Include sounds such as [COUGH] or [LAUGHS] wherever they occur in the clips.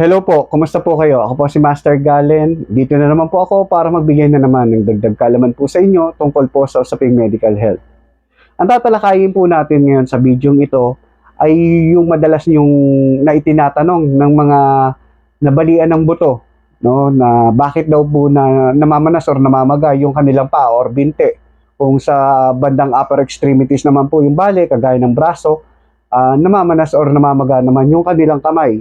Hello po, kumusta po kayo? Ako po si Master Galen. Dito na naman po ako para magbigay na naman ng dagdag kaalaman po sa inyo tungkol po sa usaping medical health. Ang tatalakayin po natin ngayon sa video ito ay yung madalas yung na itinatanong ng mga nabalian ng buto, no, na bakit daw po na namamanas or namamaga yung kanilang paa or binte. Kung sa bandang upper extremities naman po yung bali, kagaya ng braso, ah, namamanas or namamaga naman yung kanilang kamay.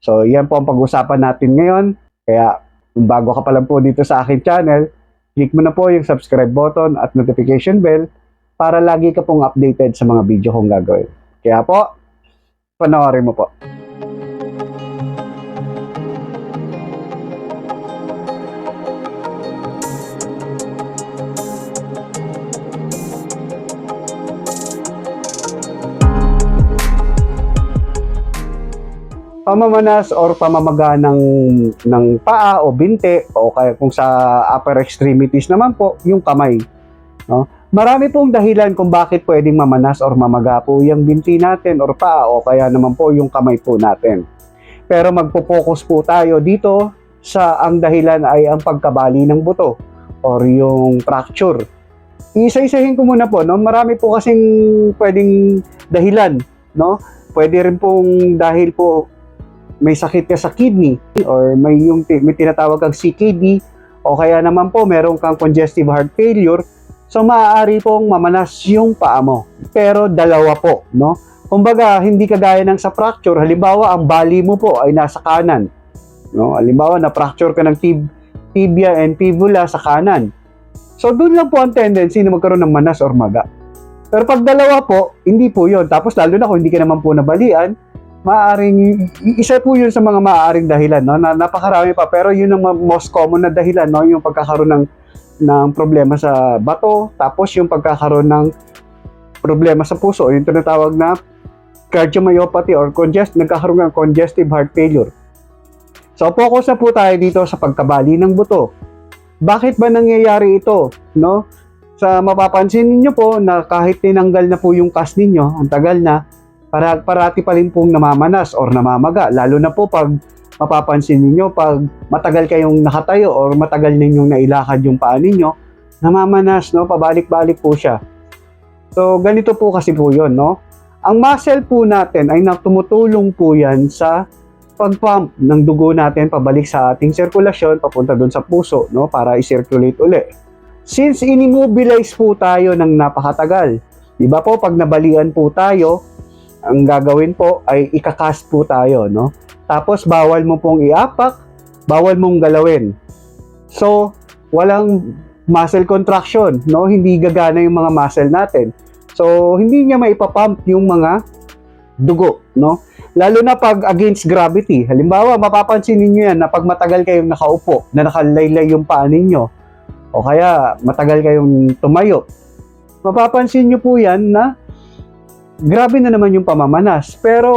So, yan po ang pag-usapan natin ngayon. Kaya, kung bago ka pa lang po dito sa aking channel, click mo na po yung subscribe button at notification bell para lagi ka pong updated sa mga video kong gagawin. Kaya po, panoorin mo po. Pamamanas or pamamaga ng, ng paa o binte o kaya kung sa upper extremities naman po, yung kamay. No? Marami pong dahilan kung bakit pwedeng mamanas or mamaga po yung binti natin or paa o kaya naman po yung kamay po natin. Pero magpo-focus po tayo dito sa ang dahilan ay ang pagkabali ng buto or yung fracture. Isa-isahin ko muna po, no? Marami po kasing pwedeng dahilan, no? Pwede rin pong dahil po may sakit ka sa kidney or may yung may tinatawag kang CKD o kaya naman po meron kang congestive heart failure so maaari pong mamanas yung paa mo. Pero dalawa po no? Kumbaga hindi kagaya ng sa fracture halimbawa ang bali mo po ay nasa kanan no? Halimbawa na fracture ka ng tib- tibia and fibula sa kanan. So doon lang po ang tendency na magkaroon ng manas or maga. Pero pag dalawa po hindi po yon tapos lalo na kung hindi ka naman po nabalian maaring isa po yun sa mga maaaring dahilan no? Na napakarami pa. Pero yun ang most common na dahilan no? Yung pagkakaroon ng ng problema sa bato tapos yung pagkakaroon ng problema sa puso yung tinatawag na cardiomyopathy or congest nagkakaroon ng congestive heart failure. So focus na po tayo dito sa pagkabali ng buto. Bakit ba nangyayari ito no? Sa mapapansin ninyo po na kahit tinanggal na po yung cast ninyo ang tagal na para, parati pa rin pong namamanas or namamaga. Lalo na po pag mapapansin ninyo, pag matagal kayong nakatayo or matagal ninyong nailakad yung paa ninyo, namamanas, no? Pabalik-balik po siya. So, ganito po kasi po yun, no? Ang muscle po natin ay tumutulong po yan sa pag-pump ng dugo natin pabalik sa ating sirkulasyon, papunta doon sa puso, no? Para i-circulate uli. Since inimmobilize po tayo ng napakatagal, di ba po, pag nabalian po tayo, ang gagawin po ay ikakast po tayo, no? Tapos bawal mo pong iapak, bawal mong galawin. So, walang muscle contraction, no? Hindi gagana yung mga muscle natin. So, hindi niya maipapump yung mga dugo, no? Lalo na pag against gravity. Halimbawa, mapapansin niyo yan na pag matagal kayong nakaupo, na nakalaylay yung paa ninyo, o kaya matagal kayong tumayo, mapapansin niyo po yan na grabe na naman yung pamamanas. Pero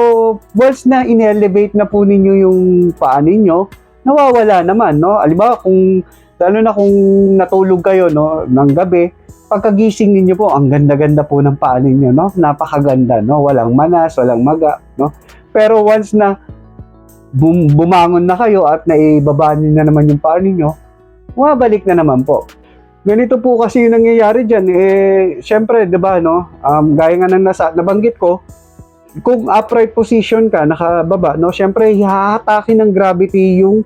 once na in-elevate na po ninyo yung paa ninyo, nawawala naman, no? Alibawa, kung, lalo na kung natulog kayo, no, ng gabi, pagkagising ninyo po, ang ganda-ganda po ng paa ninyo, no? Napakaganda, no? Walang manas, walang maga, no? Pero once na bum- bumangon na kayo at naibaba na naman yung paa ninyo, bumabalik na naman po ganito po kasi yung nangyayari dyan. Eh, syempre, di ba, no? Um, gaya nga ng nasa, nabanggit ko, kung upright position ka, nakababa, no? Syempre, hahatakin ng gravity yung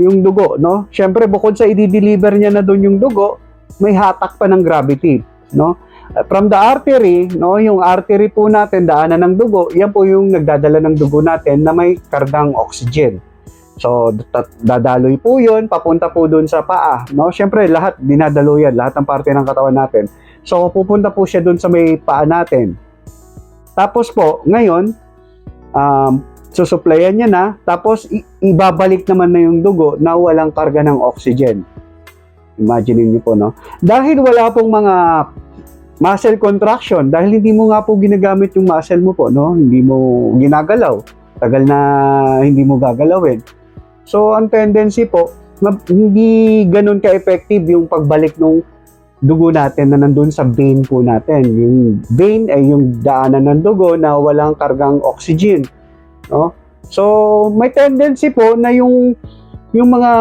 yung dugo, no? Syempre, bukod sa i-deliver niya na doon yung dugo, may hatak pa ng gravity, no? From the artery, no, yung artery po natin, daanan ng dugo, yan po yung nagdadala ng dugo natin na may kargang oxygen. So, dadaloy po yun, papunta po dun sa paa. No? Siyempre, lahat dinadalo yan, lahat ng parte ng katawan natin. So, pupunta po siya dun sa may paa natin. Tapos po, ngayon, um, susuplayan niya na, tapos ibabalik naman na yung dugo na walang karga ng oxygen. Imagine niyo po, no? Dahil wala pong mga muscle contraction, dahil hindi mo nga po ginagamit yung muscle mo po, no? Hindi mo ginagalaw. Tagal na hindi mo gagalawin. So, ang tendency po, hindi ganun ka-effective yung pagbalik ng dugo natin na nandun sa vein po natin. Yung vein ay yung daanan ng dugo na walang kargang oxygen. No? So, may tendency po na yung yung mga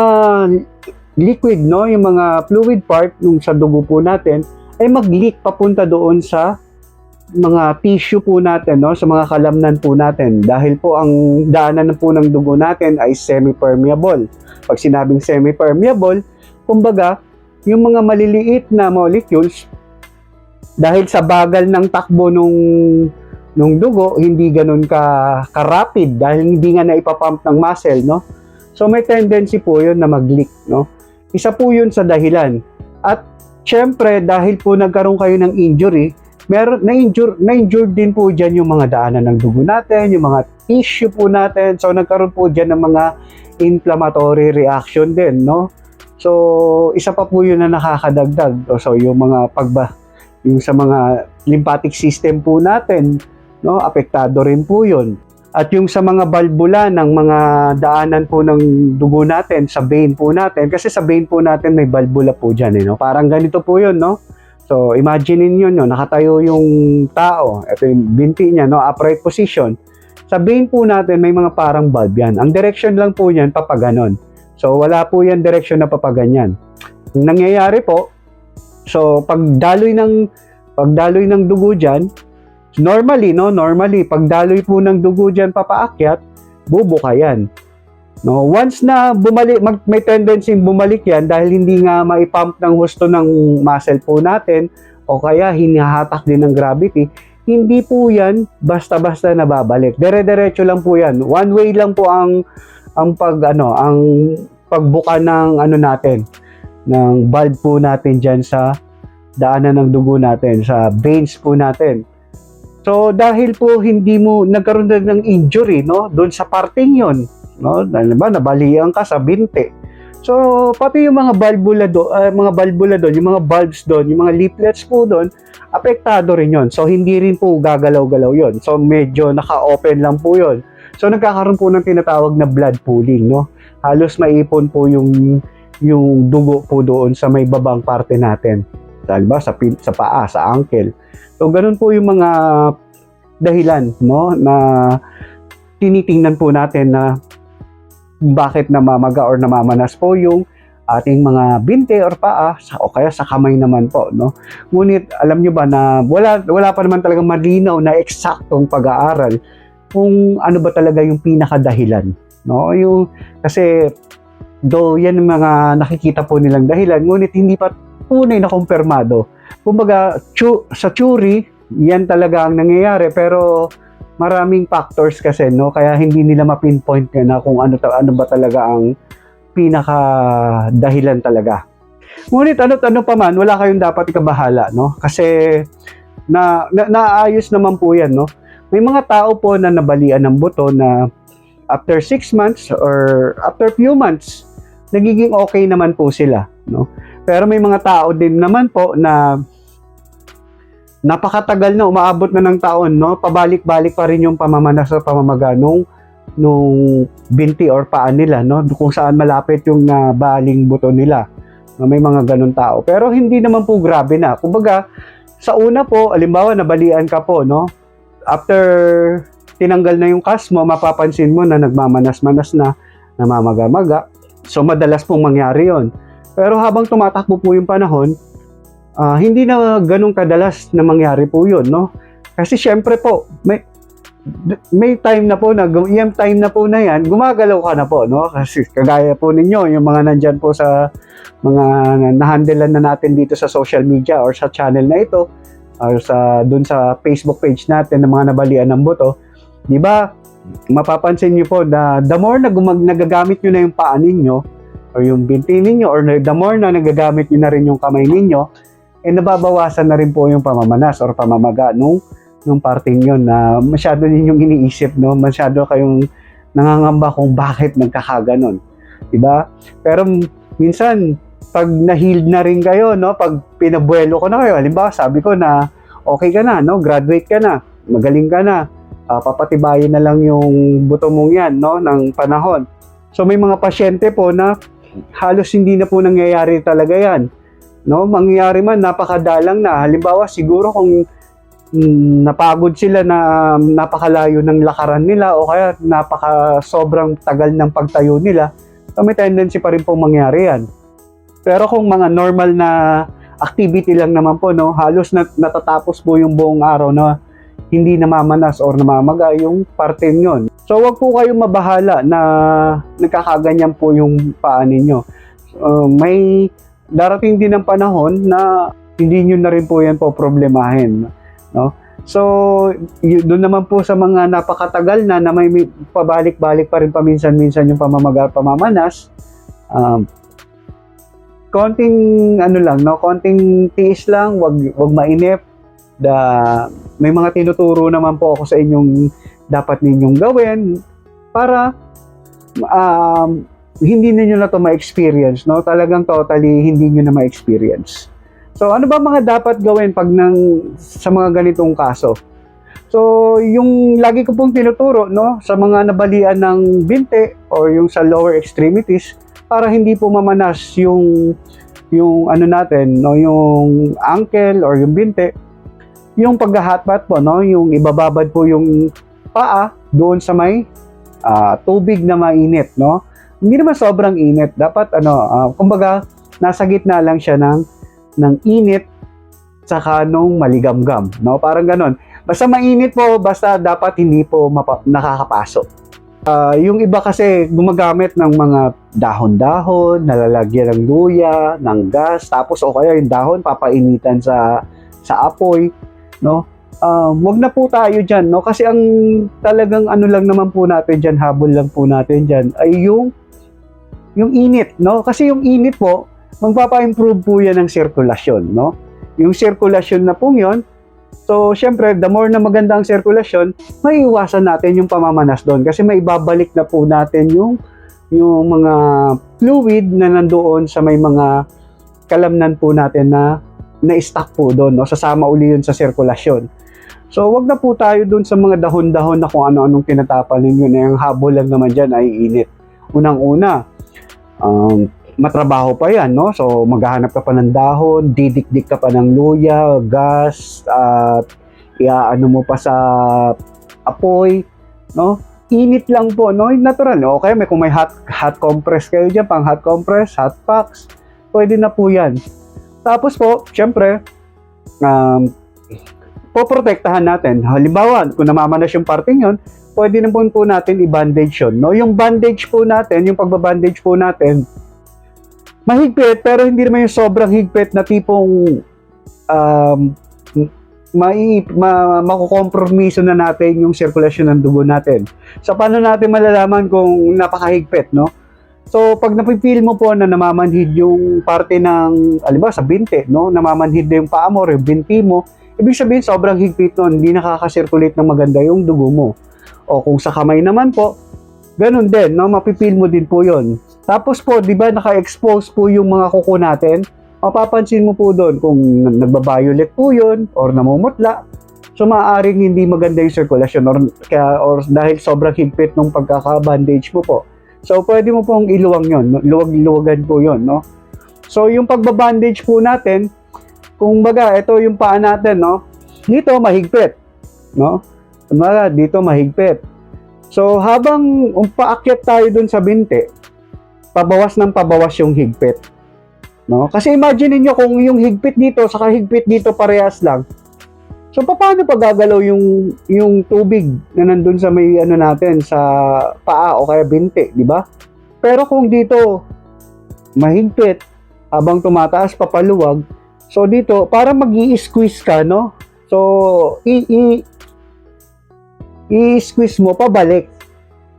liquid, no, yung mga fluid part nung sa dugo po natin ay mag-leak papunta doon sa mga tissue po natin, no, sa mga kalamnan po natin. Dahil po ang daanan po ng dugo natin ay semi-permeable. Pag sinabing semi-permeable, kumbaga, yung mga maliliit na molecules, dahil sa bagal ng takbo nung nung dugo, hindi ganun ka, ka-rapid dahil hindi nga naipapump ng muscle, no? So may tendency po yun na mag-leak, no? Isa po yun sa dahilan. At syempre, dahil po nagkaroon kayo ng injury, meron na-injure, na-injured din po diyan yung mga daanan ng dugo natin, yung mga tissue po natin. So nagkaroon po diyan ng mga inflammatory reaction din, no? So isa pa po yun na nakakadagdag. So yung mga pagba yung sa mga lymphatic system po natin, no, apektado rin po 'yun. At yung sa mga balbula ng mga daanan po ng dugo natin, sa vein po natin, kasi sa vein po natin may balbula po dyan, eh, no? Parang ganito po yun, no? So, imagine niyo no, nakatayo yung tao, ito yung binti niya, no, upright position. Sa vein po natin, may mga parang bulb yan. Ang direction lang po niyan, papaganon. So, wala po yan direction na papaganyan. Ang nangyayari po, so, pagdaloy ng, pagdaloy ng dugo dyan, normally, no, normally, pagdaloy po ng dugo dyan papaakyat, bubuka yan. No, once na bumalik, mag, may tendency bumalik yan dahil hindi nga maipump ng husto ng muscle po natin o kaya hinahatak din ng gravity, hindi po yan basta-basta nababalik. Dire-diretso lang po yan. One way lang po ang ang pag ano, ang pagbuka ng ano natin ng valve po natin diyan sa daanan ng dugo natin, sa veins po natin. So dahil po hindi mo nagkaroon na ng injury no doon sa parting 'yon, no? Dahil ba nabalian ka sa binte. So pati yung mga valvula do, ah, mga valvula doon, yung mga valves doon, yung mga leaflets po doon, apektado rin 'yon. So hindi rin po gagalaw-galaw 'yon. So medyo naka-open lang po 'yon. So nagkakaroon po ng tinatawag na blood pooling, no? Halos maipon po yung yung dugo po doon sa may babang parte natin. Dahil sa sa paa, sa ankle. So ganun po yung mga dahilan, no, na tinitingnan po natin na bakit namamaga or namamanas po yung ating mga binte or paa sa, o kaya sa kamay naman po no ngunit alam nyo ba na wala wala pa naman talagang malinaw na eksaktong pag-aaral kung ano ba talaga yung pinakadahilan no yung kasi do yan mga nakikita po nilang dahilan ngunit hindi pa tunay na kumpirmado kumbaga chu- sa theory yan talaga ang nangyayari pero maraming factors kasi no kaya hindi nila ma-pinpoint na kung ano ta- ano ba talaga ang pinaka dahilan talaga. Ngunit ano't ano pa man, wala kayong dapat ikabahala, no? Kasi na, na naayos naman po 'yan, no? May mga tao po na nabalian ng buto na after 6 months or after few months, nagiging okay naman po sila, no? Pero may mga tao din naman po na napakatagal na umaabot na ng taon no? Pabalik-balik pa rin yung pamamanas sa pamamaga nung nung binti or paa nila no? Kung saan malapit yung nabaling buto nila no, may mga ganun tao. Pero hindi naman po grabe na. Kumbaga sa una po alimbawa nabalian ka po no? After tinanggal na yung kas mo mapapansin mo na nagmamanas-manas na namamaga-maga. So madalas pong mangyari yon pero habang tumatakbo po yung panahon Ah, hindi na ganun kadalas na mangyari po yun, no? Kasi syempre po, may, may time na po na, yung time na po na yan, gumagalaw ka na po, no? Kasi kagaya po ninyo, yung mga nandyan po sa mga nahandelan na natin dito sa social media or sa channel na ito, or sa dun sa Facebook page natin ng mga nabalian ng buto, di ba? Mapapansin niyo po na the more na gumag, nagagamit niyo na yung paa ninyo, or yung binti ninyo, or the more na nagagamit niyo na rin yung kamay ninyo, eh nababawasan na rin po yung pamamanas or pamamaga nung nung parting yun na masyado ninyong iniisip no? Masyado kayong nangangamba kung bakit nagkakaganon di ba? Pero minsan pag na-healed na rin kayo no? Pag pinabuelo ko na kayo halimbawa sabi ko na okay ka na no? Graduate ka na. Magaling ka na. Ah, papatibayin na lang yung buto mong yan no? Ng panahon. So may mga pasyente po na halos hindi na po nangyayari talaga yan no mangyayari man napakadalang na halimbawa siguro kung mm, napagod sila na napakalayo ng lakaran nila o kaya napaka sobrang tagal ng pagtayo nila, so may tendency pa rin pong mangyari yan. Pero kung mga normal na activity lang naman po, no, halos nat- natatapos po yung buong araw na hindi namamanas or namamaga yung parte nyon. So wag po kayong mabahala na nagkakaganyan po yung paa ninyo. Uh, may darating din ng panahon na hindi nyo na rin po yan po problemahin. No? So, doon naman po sa mga napakatagal na na may pabalik-balik pa rin paminsan-minsan yung pamamaga pamamanas, um, konting ano lang, no? Konting tiis lang, wag wag mainip. Da, may mga tinuturo naman po ako sa inyong dapat ninyong gawin para um, hindi ninyo na to ma-experience, no? Talagang totally hindi nyo na ma-experience. So, ano ba mga dapat gawin pag nang, sa mga ganitong kaso? So, yung lagi ko pong tinuturo, no, sa mga nabalian ng binte or yung sa lower extremities para hindi po mamanas yung yung ano natin, no, yung ankle or yung binte, yung paghahatpat po, no, yung ibababad po yung paa doon sa may ah, tubig na mainit, no. Hindi naman sobrang init, dapat ano, ah, kumbaga nasa gitna lang siya ng ng init saka nung maligamgam, no? Parang ganon. Basta mainit po, basta dapat hindi po mapa- nakakapasok. Ah, yung iba kasi gumagamit ng mga dahon-dahon, nalalagyan ng luya, ng gas, tapos o kaya yung dahon papainitan sa sa apoy, no? Ah, wag na po tayo diyan, no? Kasi ang talagang ano lang naman po natin diyan, habol lang po natin diyan ay yung yung init, no? Kasi yung init po, magpapa-improve po yan ng sirkulasyon, no? Yung sirkulasyon na pong yon, so syempre, the more na maganda ang sirkulasyon, may iwasan natin yung pamamanas doon kasi may ibabalik na po natin yung yung mga fluid na nandoon sa may mga kalamnan po natin na na-stack po doon, no? Sasama uli yun sa sirkulasyon. So, wag na po tayo doon sa mga dahon-dahon na kung ano-anong tinatapal ninyo na yung habol lang naman dyan ay init. Unang-una, um, matrabaho pa yan, no? So, maghahanap ka pa ng dahon, didikdik ka pa ng luya, gas, at iaano mo pa sa apoy, no? Init lang po, no? Natural, no? Okay, may kung may hot, hot compress kayo dyan, pang hot compress, hot packs, pwede na po yan. Tapos po, syempre, um, poprotektahan natin. Halimbawa, kung namamanas yung parting yun, pwede na po, po natin i-bandage yun. No? Yung bandage po natin, yung pagbabandage po natin, mahigpit pero hindi naman yung sobrang higpit na tipong um, mai ma, makukompromiso na natin yung sirkulasyon ng dugo natin. So paano natin malalaman kung napakahigpit, no? So pag napipil mo po na namamanhid yung parte ng, alimba sa binte, no? Namamanhid na yung paa mo or yung binti mo, ibig sabihin sobrang higpit nun, hindi nakakasirculate ng maganda yung dugo mo. O kung sa kamay naman po, ganun din, no? Mapipil mo din po yon. Tapos po, di ba naka-expose po yung mga kuko natin? Mapapansin mo po doon kung nagba-violet po yun or namumutla. So maaaring hindi maganda yung circulation or, kaya, or dahil sobrang higpit ng pagkaka-bandage mo po. So pwede mo pong iluwang yon, luwag-luwagan po yon, no? So yung pagbabandage po natin, kung baga, ito yung paa natin, no? Dito mahigpit, no? Kumbaga, dito mahigpit. So habang um, paakyat tayo dun sa binte, pabawas ng pabawas yung higpit. No? Kasi imagine niyo kung yung higpit dito saka higpit dito parehas lang. So paano pa gagalaw yung yung tubig na nandun sa may ano natin sa paa o kaya binti, di ba? Pero kung dito mahigpit habang tumataas papaluwag, so dito para magi-squeeze ka, no? So i, i i-squeeze mo pabalik.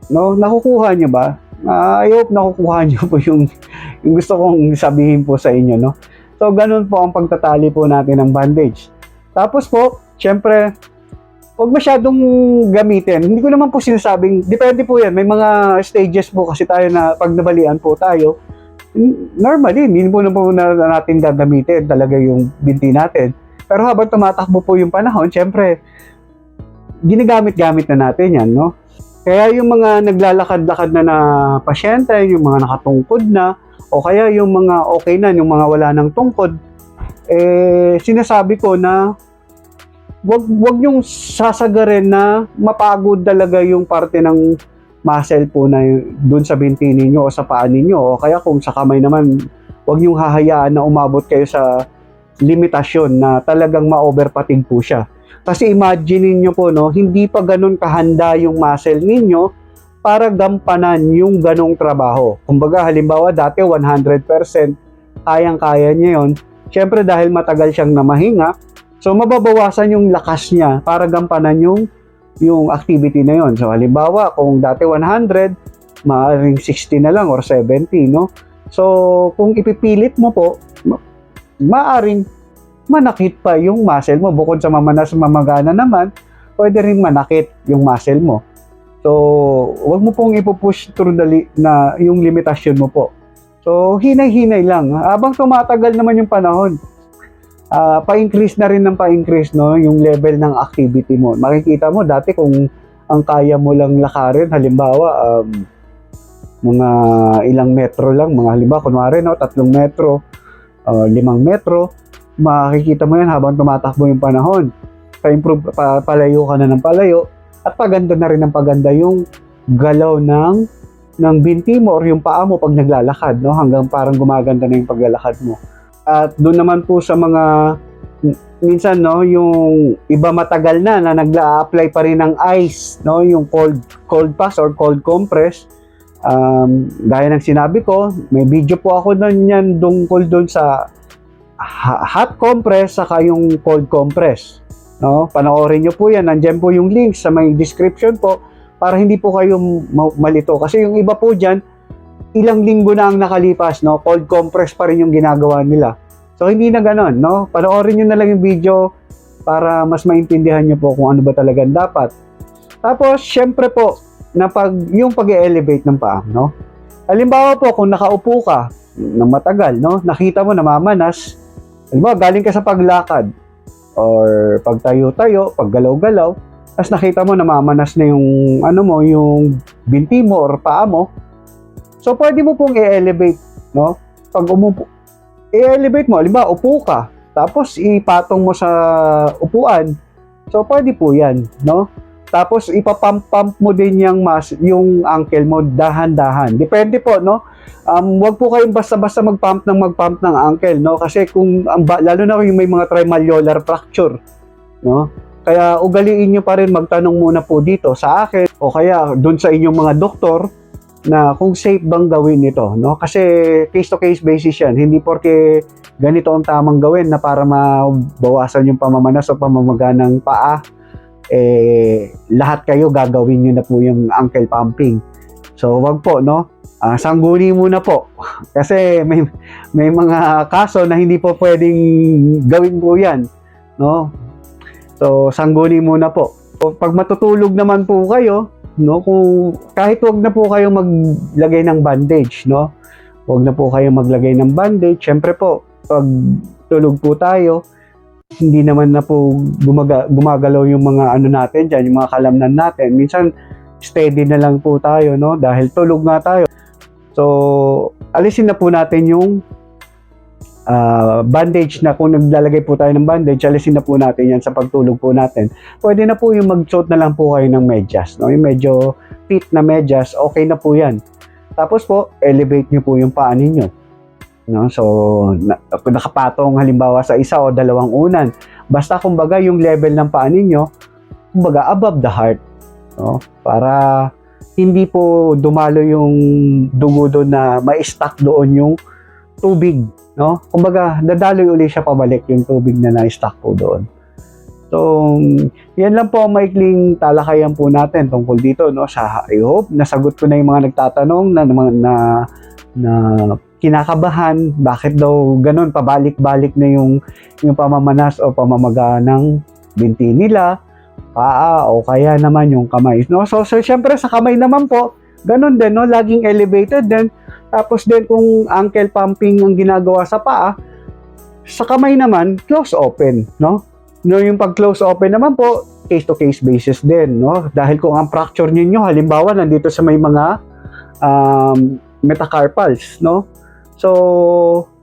No? Nakukuha niyo ba? Uh, I hope nakukuha [LAUGHS] niyo po yung, yung gusto kong sabihin po sa inyo, no? So, ganun po ang pagtatali po natin ng bandage. Tapos po, syempre, huwag masyadong gamitin. Hindi ko naman po sinasabing, depende po yan. May mga stages po kasi tayo na pag nabalian po tayo, normally, hindi po na po na natin gagamitin talaga yung binti natin. Pero habang tumatakbo po yung panahon, syempre, ginagamit-gamit na natin yan, no? Kaya yung mga naglalakad-lakad na na pasyente, yung mga nakatungkod na, o kaya yung mga okay na, yung mga wala ng tungkod, eh, sinasabi ko na wag wag yung sasagarin na mapagod talaga yung parte ng muscle po na doon sa binti ninyo o sa paa ninyo o kaya kung sa kamay naman wag yung hahayaan na umabot kayo sa limitasyon na talagang ma-overpatig po siya. Kasi imagine niyo po no, hindi pa ganun kahanda yung muscle ninyo para gampanan yung ganong trabaho. Kumbaga halimbawa dati 100% kayang-kaya niya yon. Siyempre dahil matagal siyang namahinga, so mababawasan yung lakas niya para gampanan yung yung activity na yon. So halimbawa kung dati 100, maaaring 60 na lang or 70, no? So kung ipipilit mo po, ma- maaring manakit pa yung muscle mo. Bukod sa mamanas mamagana naman, pwede rin manakit yung muscle mo. So, wag mo pong ipupush through the li- na yung limitasyon mo po. So, hinay-hinay lang. Habang tumatagal naman yung panahon, ah, pa-increase na rin ng pa-increase no, yung level ng activity mo. Makikita mo dati kung ang kaya mo lang lakarin, halimbawa, um, mga ilang metro lang, mga halimbawa, kunwari, no, tatlong metro, uh, limang metro, makikita mo yan habang tumatakbo yung panahon. Pa-improve, pa, palayo ka na ng palayo, at paganda na rin ng paganda yung galaw ng ng binti mo or yung paa mo pag naglalakad, no? Hanggang parang gumaganda na yung paglalakad mo. At doon naman po sa mga minsan no, yung iba matagal na na nagla-apply pa rin ng ice, no, yung cold cold pass or cold compress. Um, gaya ng sinabi ko, may video po ako doon yan tungkol doon sa hot compress saka yung cold compress. No? Panoorin nyo po yan. Nandiyan po yung link sa may description po para hindi po kayo ma- malito. Kasi yung iba po dyan, ilang linggo na ang nakalipas, no? Cold compress pa rin yung ginagawa nila. So, hindi na ganon, no? Panoorin nyo na lang yung video para mas maintindihan nyo po kung ano ba talagang dapat. Tapos, syempre po, na pag, yung pag-elevate ng paa, no? Halimbawa po, kung nakaupo ka ng matagal, no? Nakita mo namamanas, halimbawa, galing ka sa paglakad, or pagtayo-tayo, paggalaw-galaw, tapos nakita mo namamanas na yung ano mo, yung binti mo or paa mo. So pwede mo pong i-elevate, no? Pag umupo, i-elevate mo, halimbawa upo ka, tapos ipatong mo sa upuan. So pwede po 'yan, no? Tapos ipapump-pump mo din yung mas yung ankle mo dahan-dahan. Depende po, no? Um, wag po kayong basta-basta mag-pump ng mag-pump ng ankle, no? Kasi kung ang ba- lalo na yung may mga trimalleolar fracture, no? Kaya ugaliin nyo pa rin magtanong muna po dito sa akin o kaya doon sa inyong mga doktor na kung safe bang gawin ito, no? Kasi case to case basis 'yan. Hindi porke ganito ang tamang gawin na para mabawasan yung pamamanas o pamamaga ng paa eh lahat kayo gagawin niyo na po yung ankle pumping. So wag po no. Ah, sangguni muna po. [LAUGHS] Kasi may may mga kaso na hindi po pwedeng gawin po 'yan, no? So sangguni muna po. O, Pag matutulog naman po kayo, no, kung kahit wag na po kayo maglagay ng bandage, no? Wag na po kayo maglagay ng bandage. Syempre po, pag tulog po tayo, hindi naman na po gumaga, gumagalaw yung mga ano natin diyan, yung mga kalamnan natin. Minsan steady na lang po tayo, no? Dahil tulog nga tayo. So, alisin na po natin yung ah, bandage na kung naglalagay po tayo ng bandage, alisin na po natin yan sa pagtulog po natin. Pwede na po yung mag-suot na lang po kayo ng medyas, no? Yung medyo fit na medyas, okay na po yan. Tapos po, elevate nyo po yung paa ninyo. No? So, na, nakapatong halimbawa sa isa o dalawang unan. Basta kumbaga yung level ng paa ninyo, kumbaga above the heart. No? Para hindi po dumalo yung dugo doon na ma-stuck doon yung tubig. No? Kumbaga, dadaloy uli siya pabalik yung tubig na na-stuck po doon. So, yan lang po ang maikling talakayan po natin tungkol dito. No? Sa, I hope, nasagot ko na yung mga nagtatanong na, na, na, na kinakabahan, bakit daw ganun, pabalik-balik na yung, yung pamamanas o pamamaga ng binti nila, paa, o kaya naman yung kamay. No? So, so syempre sa kamay naman po, ganun din, no? laging elevated din. Tapos din kung ankle pumping ang ginagawa sa paa, sa kamay naman, close open, no? No, yung pag close open naman po, case to case basis din, no? Dahil kung ang fracture ninyo halimbawa nandito sa may mga um, metacarpals, no? So,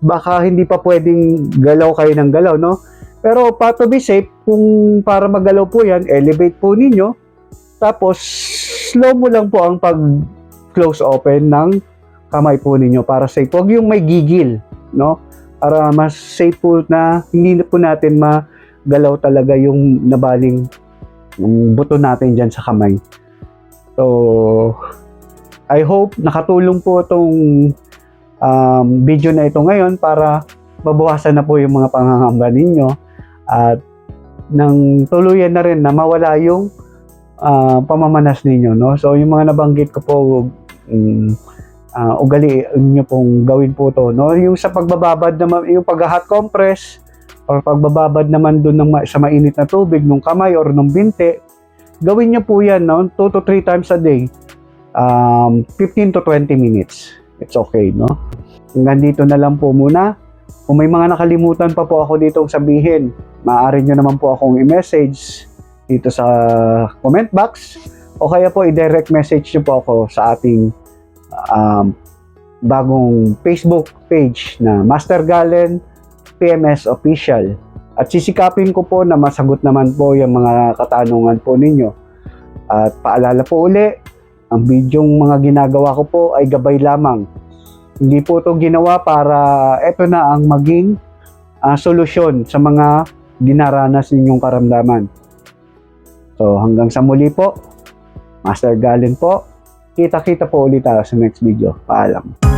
baka hindi pa pwedeng galaw kayo ng galaw, no? Pero pa to be safe, kung para magalaw po yan, elevate po ninyo. Tapos, slow mo lang po ang pag-close open ng kamay po ninyo para safe. Huwag yung may gigil, no? Para mas safe po na hindi po natin magalaw talaga yung nabaling yung buto natin dyan sa kamay. So, I hope nakatulong po itong um, video na ito ngayon para mabawasan na po yung mga pangangamba ninyo at nang tuluyan na rin na mawala yung ah, pamamanas ninyo no so yung mga nabanggit ko po um, uh, ugali niyo pong gawin po to no? Yung sa pagbababad naman yung pag hot compress or pagbababad naman doon ng sa mainit na tubig nung kamay or nung binte gawin niyo po yan no? 2 to 3 times a day um, 15 to 20 minutes. It's okay no? Hanggang dito na lang po muna. Kung may mga nakalimutan pa po ako dito sabihin, maaari nyo naman po akong i-message dito sa comment box o kaya po i-direct message nyo po ako sa ating um, bagong Facebook page na Master Galen PMS Official. At sisikapin ko po na masagot naman po yung mga katanungan po ninyo. At paalala po uli, ang bidyong mga ginagawa ko po ay gabay lamang hindi po ito ginawa para ito na ang maging ah, solusyon sa mga dinaranas ninyong karamdaman. So hanggang sa muli po, Master Galen po. Kita-kita po ulit tayo sa next video. Paalam.